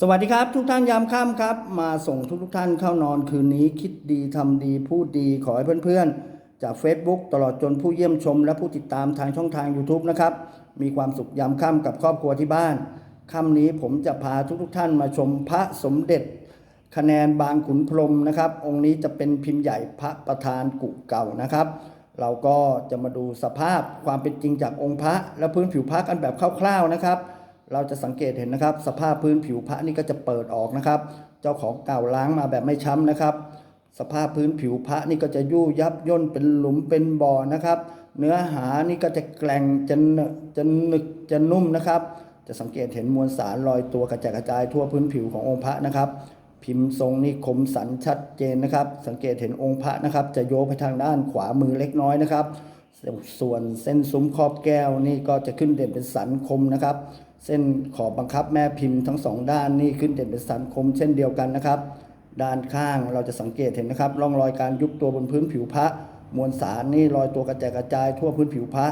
สวัสดีครับทุกท่านยามค่ำครับ มาส่งทุกทุกๆท่านเข้านอนคืนนี้คิดดีทำดีพูดดีขอให้เพื่อนๆ จาก Facebook ตลอดจนผู้เยี่ยมชม และผู้ติดตามทางช่องทาง YouTube นะครับ มีความสุขยามค่ำกับครอบครัวที่บ้านค่ำนี้ผมจะพาทุกทุกๆท่านมาชมพระสมเด็จ คะแนนบางขุนพรมนะครับ องค์นี้จะเป็นพิมพ์ใหญ่พระประธานกุเก่านะครับ เราก็จะมาดูสภาพความเป็นจริงจากองค์พระและพื้นผิวพระกันแบบคร่าวๆนะครับ เราจะสังเกตเห็นนะครับ สภาพพื้นผิวพระนี่ก็จะเปิดออกนะครับ เจ้าของเก่าล้างมาแบบไม่ช้ำนะครับ สภาพพื้นผิวพระนี่ก็จะยู่ยับย่นเป็นหลุมเป็นบ่อนะครับ เนื้อหานี่ก็จะแกร่งจะนอะจะหนึกจะนุ่มนะครับ จะสังเกตเห็นมวลสารลอยตัวกระจายกระจายทั่วพื้นผิวขององค์พระนะครับ พิมพ์ทรงนี่คมสันชัดเจนนะครับ สังเกตเห็นองค์พระนะครับ จะโยกไปทางด้านขวามือเล็กน้อยนะครับ ส่วนเส้นซุ้มครอบแก้วนี่ก็จะขึ้นเด่นเป็นสันคมนะครับ เส้นขอบบังคับแม่พิมพ์ทั้งสองด้านนี่ขึ้นเด่นเป็นสันคม เช่นเดียวกันนะครับ ด้านข้างเราจะสังเกตเห็นนะครับร่องรอยการยุบตัวบนพื้นผิวพระมวลสารนี่ลอยตัวกระจายกระจายทั่วพื้นผิวพระ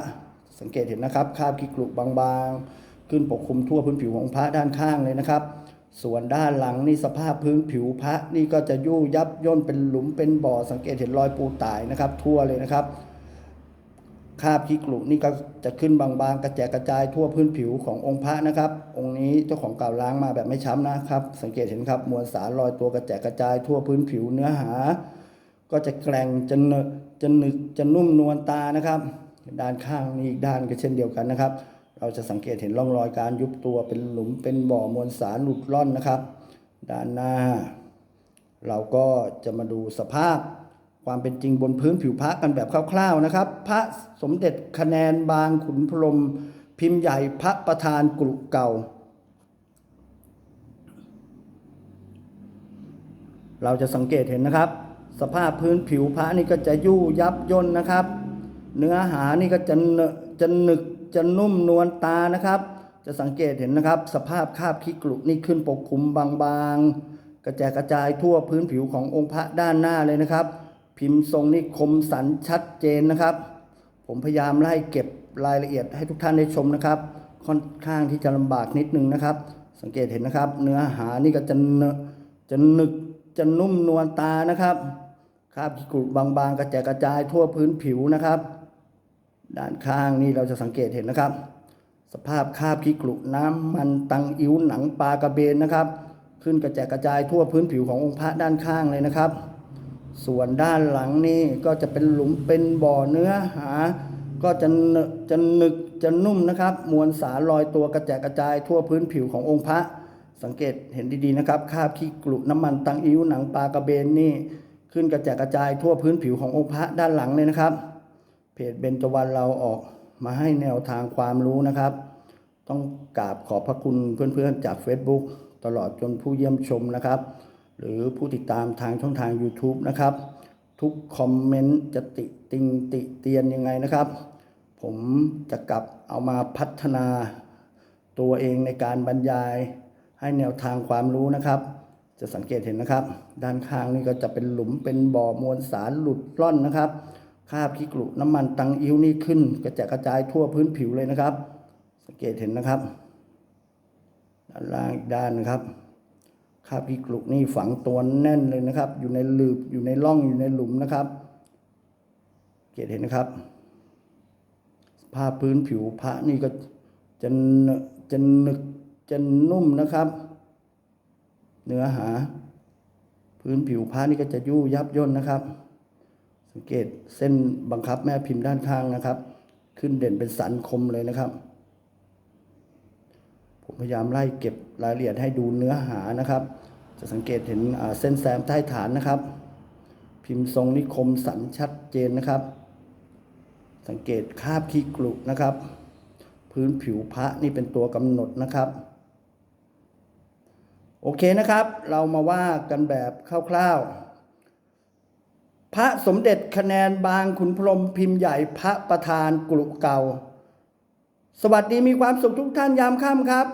สังเกตเห็นนะครับคราบขี้กรุบางๆ ขึ้นปกคลุมทั่วพื้นผิวของพระด้านข้างเลยนะครับ ส่วนด้านหลังนี่สภาพพื้นผิวพระนี่ก็จะยู่ยับย่นเป็นหลุมเป็นบ่อสังเกตเห็นรอยปูตายนะครับ ทั่วเลยนะครับ คราบขี้กรุนี่ก็จะขึ้นบางๆ กระแจกกระจายทั่วพื้นผิวขององค์พระนะครับ องค์นี้เจ้าของเก่าล้างมาแบบไม่ช้ำนะครับ สังเกตเห็นครับมวลสารลอยตัวกระแจกกระจายทั่วพื้นผิวเนื้อหา ก็จะแกร่งจะเนจะหนึกจะนุ่มนวลตานะครับ ด้านข้างนี่อีกด้านก็เช่นเดียวกันนะครับ เราจะสังเกตเห็นร่องรอยการยุบตัวเป็นหลุมเป็นบ่อมวลสารหลุดล่อนนะครับ ด้านหน้า เราก็จะมาดูสภาพ ความเป็นจริงบนพื้นผิวพระกันแบบคร่าวๆนะครับ พระสมเด็จคะแนนบางขุนพรมพิมพ์ใหญ่พระประธานกรุเก่า เราจะสังเกตเห็นนะครับ สภาพพื้นผิวพระนี่ก็จะยู่ยับย่นนะครับ เนื้อหานี่ก็จะเนจะหนึกจะนุ่มนวลตานะครับ จะสังเกตเห็นนะครับ สภาพคาบขี้กรุนี่ขึ้นปกคลุมบางๆ กระจายกระจายทั่วพื้นผิวขององค์พระด้านหน้าเลยนะครับ พิมพ์ทรงนี่คมสันชัดเจนนะครับ ผมพยายามไล่เก็บรายละเอียดให้ทุกท่านได้ชมนะครับ ค่อนข้างที่จะลำบากนิดนึงนะครับ สังเกตเห็นนะครับ เนื้อหานี่ก็จะเนอจะหนึกจะนุ่มนวลตานะครับคราบขี้กรุบางๆ กระจายกระจายทั่วพื้นผิวนะครับ ด้านข้างนี่เราจะสังเกตเห็นนะครับ สภาพคราบขี้กรุน้ำมันตังอิ๋วหนังปลากระเบนนะครับ ขึ้นกระจายกระจายทั่วพื้นผิวขององค์พระด้านข้างเลยนะครับ ส่วนด้านหลังนี่ก็จะเป็นหลุมเป็นบ่อเนื้อหา ก็จะเนจะหนึกจะนุ่มนะครับ มวลสารลอยตัวกระจายกระจายทั่วพื้นผิวขององค์พระ สังเกตเห็นดีๆนะครับคราบขี้กรุน้ำมันตังอิ๋วหนังปลากระเบนนี่ ขึ้นกระจายกระจายทั่วพื้นผิวขององค์พระด้านหลังเลยนะครับ เพจเบญจวรรณเราออกมาให้แนวทางความรู้นะครับ ต้องกราบขอบพระคุณเพื่อนๆจาก Facebook ตลอดจนผู้เยี่ยมชมนะครับ หรือผู้ติดตามทางช่องทาง YouTube นะครับ ทุกคอมเมนต์จะติติงติเตียนยังไงนะครับ ผมจะกลับเอามาพัฒนาตัวเองในการบรรยาย ให้แนวทางความรู้นะครับ จะสังเกตเห็นนะครับ ด้านข้างนี่ก็จะเป็นหลุมเป็นบ่อมวลสารหลุดร่อนนะครับคราบขี้กรุน้ำมันตังอิ้วนี่ขึ้น กระจายกระจายทั่วพื้นผิวเลยนะครับ สังเกตเห็นนะครับด้านล่างอีกด้านนะครับ คาบีกรุนี่ฝังตัวแน่นเลยนะครับ อยู่ในหลืบอยู่ในร่องอยู่ในหลุมนะครับเกตเห็นนะครับภาพื้นผิวพระนี่ก็จะนอะจะหนึกจะนุ่มนะครับ เนื้อหา พื้นผิวพระนี่ก็จะยู่ยับย่นนะครับ สังเกตเส้นบังคับแม่พิมพ์ด้านข้างนะครับ ขึ้นเด่นเป็นสันคมเลยนะครับ ผมพยายามไล่เก็บรายละเอียดให้ดูเนื้อหานะครับ จะสังเกตเห็นเส้นแซมใต้ฐานนะครับ พิมพ์ทรงนิคมสันชัดเจนนะครับ สังเกตคาบขี้กรุนะครับ พื้นผิวพระนี่เป็นตัวกำหนดนะครับ โอเคนะครับ เรามาว่ากันแบบคร่าวๆ พระสมเด็จคะแนนบางขุนพรหมพิมพ์ใหญ่พระประธานกรุเก่า สวัสดีมีความสุขทุกท่านยามค่ำครับ